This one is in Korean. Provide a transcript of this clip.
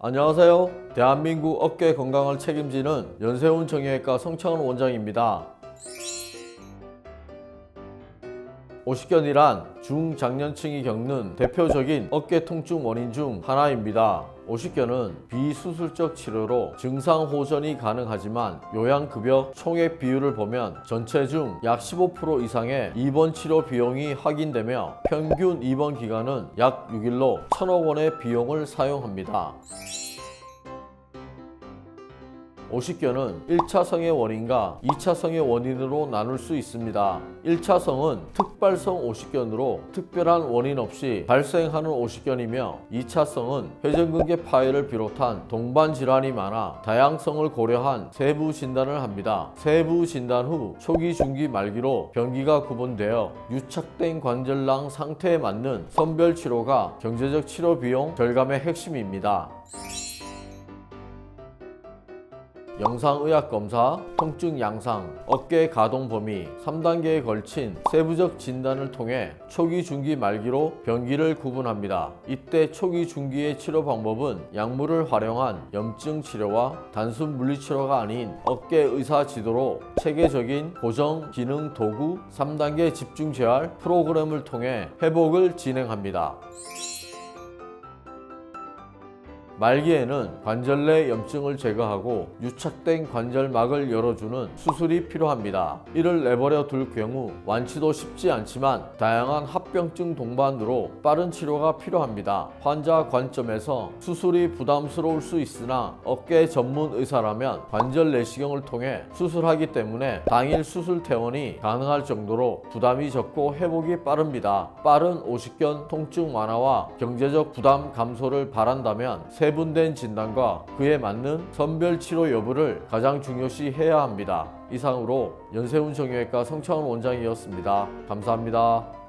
안녕하세요. 대한민국 어깨 건강을 책임지는 연세훈 정형외과 성창원 원장입니다. 오십견이란 중장년층이 겪는 대표적인 어깨 통증 원인 중 하나입니다. 오십견은 비수술적 치료로 증상 호전이 가능하지만 요양급여 총액 비율을 보면 전체 중 약 15% 이상의 입원 치료 비용이 확인되며 평균 입원 기간은 약 6일로 천억 원의 비용을 사용합니다. 오십견은 1차성의 원인과 2차성의 원인으로 나눌 수 있습니다. 1차성은 특발성 오십견으로 특별한 원인 없이 발생하는 오십견이며 2차성은 회전근개 파열을 비롯한 동반 질환이 많아 다양성을 고려한 세부 진단을 합니다. 세부 진단 후 초기, 중기, 말기로 병기가 구분되어 유착된 관절낭 상태에 맞는 선별 치료가 경제적 치료 비용 절감의 핵심입니다. 영상의학 검사, 통증 양상, 어깨 가동 범위, 3단계에 걸친 세부적 진단을 통해 초기, 중기, 말기로 병기를 구분합니다. 이때 초기, 중기의 치료 방법은 약물을 활용한 염증 치료와 단순 물리 치료가 아닌 어깨 의사 지도로 체계적인 고정 기능 도구 3단계 집중 재활 프로그램을 통해 회복을 진행합니다. 말기에는 관절 내 염증을 제거하고 유착된 관절막을 열어주는 수술이 필요합니다. 이를 내버려 둘 경우 완치도 쉽지 않지만 다양한 합병증 동반으로 빠른 치료가 필요합니다. 환자 관점에서 수술이 부담스러울 수 있으나 어깨 전문 의사라면 관절 내시경을 통해 수술하기 때문에 당일 수술 퇴원이 가능할 정도로 부담이 적고 회복이 빠릅니다. 빠른 오십견 통증 완화와 경제적 부담 감소를 바란다면 세 분된 진단과 그에 맞는 선별 치료 여부를 가장 중요시 해야 합니다. 이상으로 연세훈 정형외과 성창원 원장이었습니다. 감사합니다.